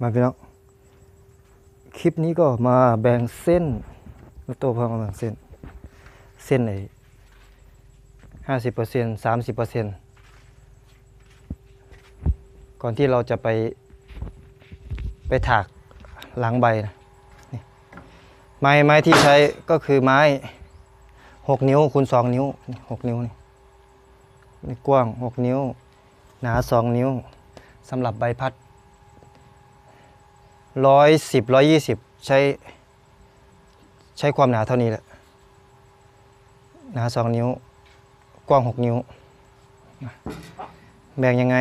มาพี่น้องคลิปนี้ก็มาแบ่งเส้นรถโต้พามาแบ่งเส้น เส้นไหนห้าสิบเปอร์เซ็นสามสิบเปอร์เซ็นก่อนที่เราจะไปไปถากหลังใบนะนี่ไม้ไม้ที่ใช้ก็คือไม้หกนิ้วคูณสองนิ้วหกนิ้วนี่นี่กว้างหกนิ้ว หนาสองนิ้วสำหรับใบพัด ร้อยสิบร้อยยี่สิบใช้ใช้ความหนาเท่านี้แหละ หนาสองนิ้ว กว้างหกนิ้ว แบ่งยังไง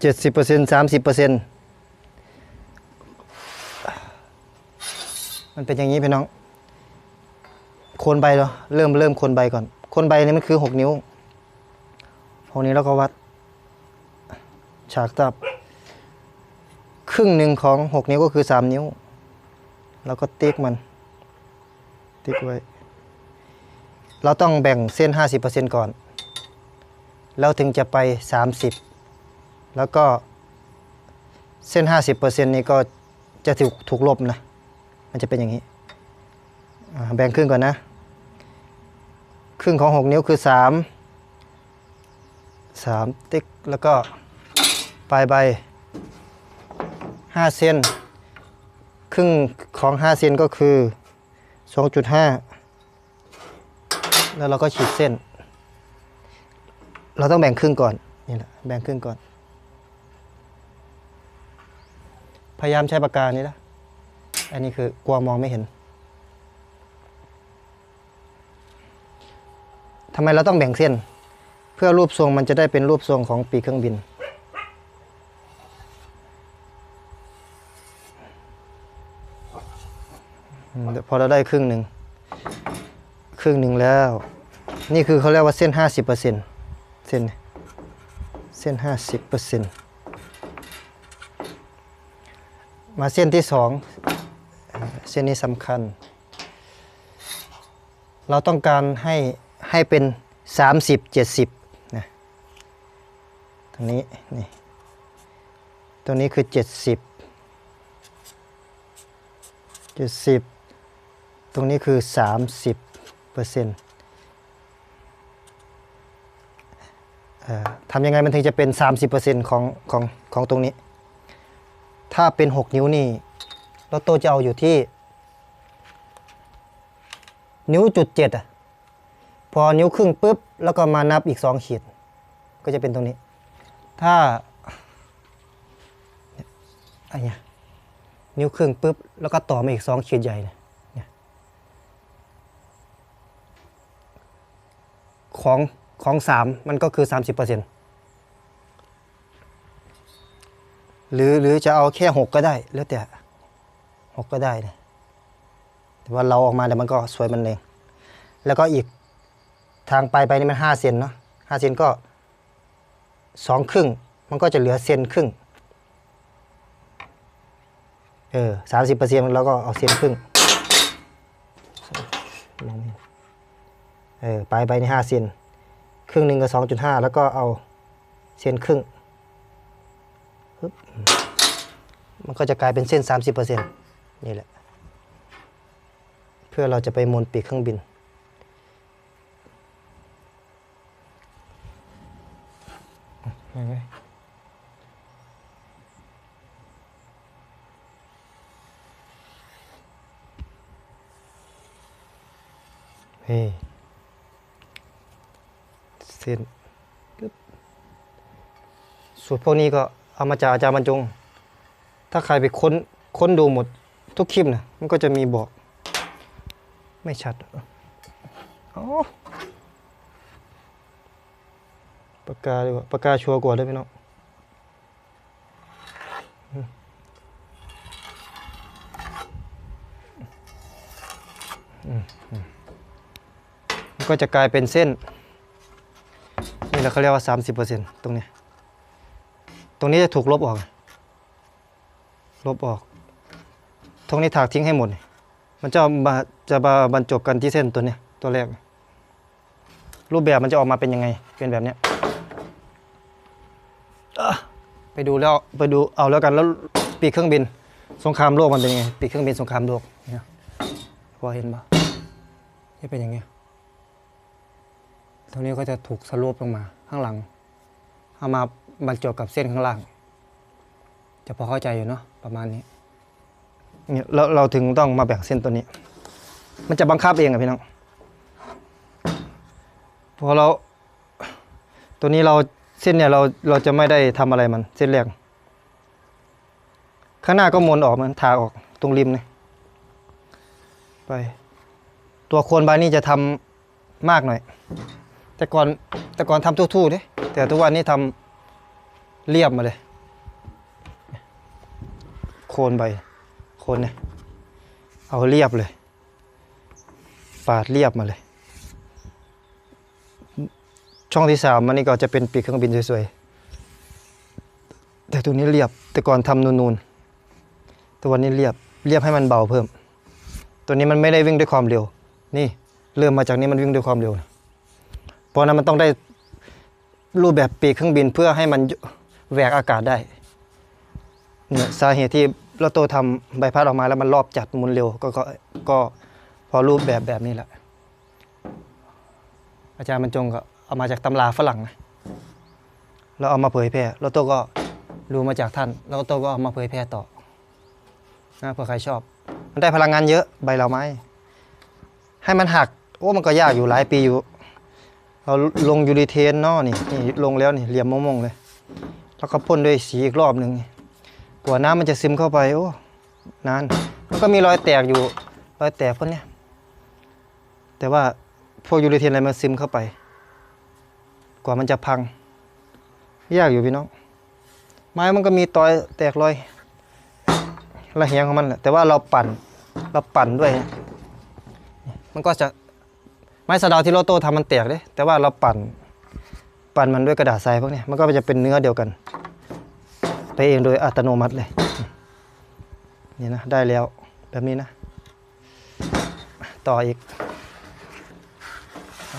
เจ็ดสิบเปอร์เซ็นสามสิบเปอร์เซ็นมันเป็นอย่างนี้พี่น้อง โคนใบเหรอ เริ่มเริ่มโคนใบก่อน โคนใบนี่มันคือหกนิ้ว หกนิ้วแล้วก็วัดฉากตับ ครึ่งหนึ่งของหกนิ้วก็คือสามนิ้ว แล้วก็ติ๊กมัน ติ๊กไว้ เราต้องแบ่งเส้นห้าสิบเปอร์เซ็นก่อน แล้วถึงจะไปสามสิบแล้วก็เส้น 50%นี้ก็จะถูกถูกลบนะ มันจะเป็นอย่างนี้ แบ่งครึ่งก่อนนะ ครึ่งของ 6 นิ้วคือ 3 3 ติ๊ก แล้วก็ปลายใบ 5 เซนครึ่งของ 5 เซนก็คือ 2.5 แล้วเราก็ฉีดเส้น เราต้องแบ่งครึ่งก่อน นี่แหละแบ่งครึ่งก่อน พยายามใช้ปากกานี้นะอันนี้คือกลัวมองไม่เห็นทำไมเราต้องแบ่งเส้น เพื่อรูปทรงมันจะได้เป็นรูปทรงของปีกเครื่องบิน พอเราได้ครึ่งหนึ่งครึ่งหนึ่งแล้ว นี่คือเขาเรียกว่าเส้น 50%เส้นเนี่ยเส้น 50%มาเส้นที่สองเส้นนี้สำคัญ เราต้องการให้ให้เป็น 30 70 ตรงนี้นี่ตัวนี้คือ 70 70 ตรงนี้คือ 30เปอร์เซ็นต์ทำยังไงมันถึงจะเป็น 30%ของของของตรงนี้ ถ้าเป็น 6 นิ้วนี่ลอตโต้จะเอาอยู่ที่ นิ้วจุดเจ็ดอะ พอนิ้วครึ่งปุ๊บ แล้วก็มานับอีกสองขีด ก็จะเป็นตรงนี้ ถ้าเนี่ยอันนี้นิ้วครึ่งปุ๊บ แล้วก็ต่อมาอีกสองขีดใหญ่เนี่ยของของสามมันก็คือ30%เปอร์เซ็นต์หรือหรือจะเอาแค่หกก็ได้ แล้วแต่หกก็ได้นะแต่ว่าเราออกมาเดี๋ยวมันก็สวยมันเอง แล้วก็อีกทางไปไปนี่มันห้าเซนเนาะห้าเซนก็ สองครึ่ง มันก็จะเหลือเซนครึ่ง เออสามสิบเปอร์เซ็นต์เราก็เอาเซนครึ่ง เออ ไปไปในห้าเซน ครึ่งหนึ่งก็สองจุดห้าแล้วก็เอาเซนครึ่ง มันก็จะกลายเป็นเส้น30%นี่แหละ เพื่อเราจะไปมนปีกเครื่องบิน เฮ้ยเส้นสูตรพวกนี้ก็เอามาจากอาจารย์บรรจง ถ้าใครไปค้นค้นดูหมดทุกคลิปนะมันก็จะมีบอก ไม่ชัดอ๋อปากกาดีกว่าปากกาชัวร์กว่าด้วยพี่น้องอืมอืม ก็จะกลายเป็นเส้น นี่แหละเขาเรียกว่า 30%ตรงเนี้ ตรงนี้จะถูกลบออก ลบออก ตรงนี้ถากทิ้งให้หมด มันจะมาจะมาบรรจบกันที่เส้นตัวนี้ตัวแรก รูปแบบมันจะออกมาเป็นยังไง เป็นแบบนี้ไปดูแล้วไปดูเอาแล้วกันแล้วปีกเครื่องบินสงครามโลกมันเป็นยังไงปีกเครื่องบินสงครามโลกเนี่ยพอเห็นปะนี่เป็นอย่างเงี้ย รงนี้ก็จะถูกสโลปลงมาข้างหลัง เอามาบรรจบกับเส้นข้างล่าง จะพอเข้าใจอยู่เนาะประมาณนี้เนี่ยเราเราถึงต้องมาแบ่งเส้นตัวนี้ มันจะบังคับเองอะพี่น้องพอเราตัวนี้เราเส้นเนี่ยเราเราจะไม่ได้ทำอะไรมันเส้นแรกข้างหน้าก็มนออกมันทาออกตรงริมนี่ไป ตัวโคนใบนี่จะทำมากหน่อย แต่ก่อนแต่ก่อนทำทู่ๆดิแต่ทุกวันนี้ทำเรียบมาเลย โคนใบโคนเนี่ยเอาเรียบเลย ปาดเรียบมาเลย ช่องที่สามมันนี่ก็จะเป็นปีกเครื่องบินสวยๆแต่ตัวนี้เรียบแต่ก่อนทำนูนๆตัวนี้เรียบเรียบให้มันเบาเพิ่ม ตัวนี้มันไม่ได้วิ่งด้วยความเร็ว นี่เริ่มมาจากนี้มันวิ่งด้วยความเร็วนะ ราะนั้นมันต้องได้รูปแบบปีกเครื่องบินเพื่อให้มันแหวกอากาศได้เนี่ยสาเหตุที่เราโตทำใบพัดออกมาแล้วมันรอบจัดมุนเร็วก็ก็ก็พอรูปแบบแบบนี้แหละ อาจารย์บรรจงก็เอามาจากตำราฝรั่งนะแล้วเอามาเผยแพร่แล้วโตก็รู้มาจากท่านแล้วโตก็เอามาเผยแพร่ต่อนะเผื่อใครชอบ มันได้พลังงานเยอะใบเหล่าไม้ ให้มันหัก โอ้มันก็ยากอยู่หลายปีอยู่ เราลงยูริเทนเนาะนี่นี่ลงแล้วนี่เหลี่ยมมงๆเลย แล้วก็พ่นด้วยสีอีกรอบหนึ่งกว่าน้ำมันจะซึมเข้าไปโอ้นานมันก็มีรอยแตกอยู่รอยแตกพวกเนี้ยแต่ว่าพวกยูริเทนอะไรมันซึมเข้าไป กว่ามันจะพัง ยากอยู่พี่น้องไม้มันก็มีตอยแตกรอยระเหียงของมันแหละแต่ว่าเราปั่นเราปั่นด้วย มันก็จะ ไม้สะดาวที่โลโต้ทำมันแตกเด้แต่ว่าเราปั่นปั่นมันด้วยกระดาษทรายพวกนี้มันก็จะเป็นเนื้อเดียวกัน ไปเองโดยอัตโนมัติเลยนี่นะได้แล้วแบบนี้นะ ต่ออีกอ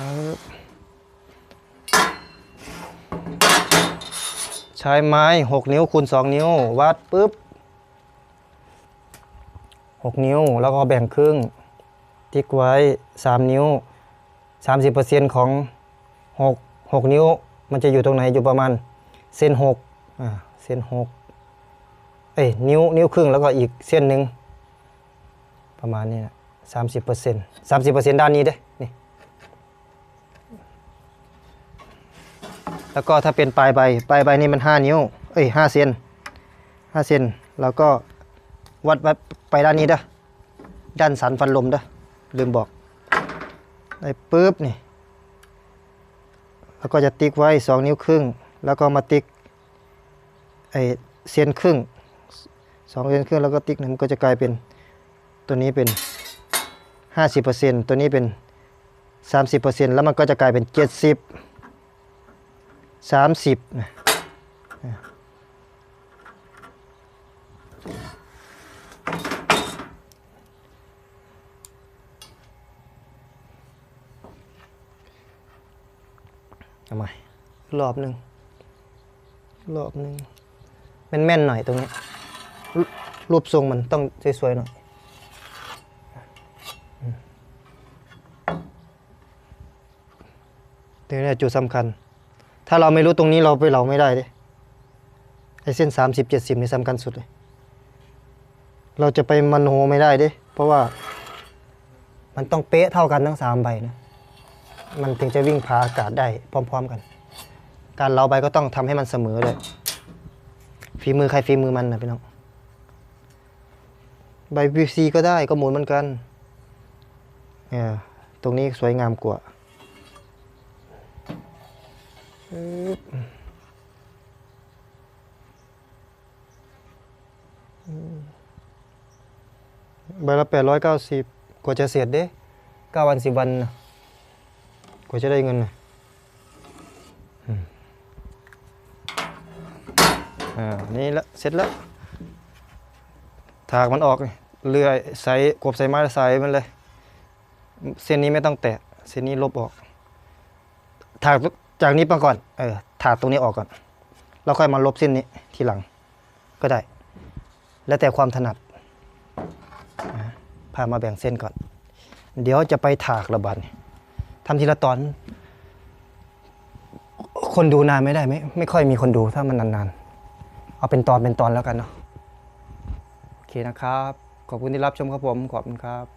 ใช้ไม้ 6 นิ้วคูณ2 นิ้ว วัดปุ๊บ 6 นิ้วแล้วก็แบ่งครึ่ง ติ๊กไว้ 3 นิ้ว 30%ของ 6 6 นิ้วมันจะอยู่ตรงไหนอยู่ประมาณเส้น6อ่าเส้น6เอ้ยนิ้วนิ้วครึ่งแล้วก็อีกเส้นหนึ่งประมาณนี้นะ30% 30%ด้านนี้เด้นี่แล้วก็ถ้าเป็นปลายใบปลายใบนี่มัน5นิ้วเอ้ย5เซน5เซนแล้วก็วัดไปด้านนี้เด้ด้านสันฟันลมเด้ลืมบอก ได้ปุ๊บนี่แล้วก็จะติ๊กไว้ 2 นิ้วครึ่ง แล้วก็มาติ๊กไอเซนครึ่งสองเซนครึ่งแล้วก็ติ๊กหนึ่งมันก็จะกลายเป็นตัวนี้เป็น 50%ตัวนี้เป็น 30%แล้วมันก็จะกลายเป็น 70 30นะ ทำไมรอบหนึ่งรอบหนึ่งแม่นๆหน่อยตรงนี้ รูปทรงมันต้องสวยๆหน่อยอืมเดี๋ยวนี้จุดสำคัญ ถ้าเราไม่รู้ตรงนี้เราไปเราไม่ได้เด้ไอเส้นสามสิบเจ็ดสิบนี่สำคัญสุดเลย เราจะไปมโนไม่ได้เด้ เพราะว่ามันต้องเป๊ะเท่ากันทั้งสามใบนะ มันถึงจะวิ่งพาอากาศได้พร้อม ๆกัน การเราใบก็ต้องทำให้มันเสมอเลยฝีมือใครฝีมือมันนะพี่น้องใบ PVC ก็ได้ก็หมุนเหมือนกันเนี่ยตรงนี้สวยงามกว่าใบละแปดร้อยเก้าสิบกว่าจะเสร็จเด้เก้าวันสิบวันนะ กว่าจะได้เงินนะอ่า นี่ละ เสร็จแล้ว ถากมันออกเลื่อยใส่กบใส่ไม้ใส่มันเลย เส้นนี้ไม่ต้องแตะ เส้นนี้ลบออก ถากจากนี้มาก่อน เออ ถากตรงนี้ออกก่อน แล้วค่อยมาลบเส้นนี้ทีหลัง ก็ได้ แล้วแต่ความถนัดพามาแบ่งเส้นก่อน เดี๋ยวจะไปถากระบาดนี่ ทำทีละตอน คนดูนานไม่ได้ไม่ไม่ค่อยมีคนดูถ้ามันนานๆ เอาเป็นตอนเป็นตอนแล้วกันเนาะโอเคนะครับ ขอบคุณที่รับชมครับผม ขอบคุณครับ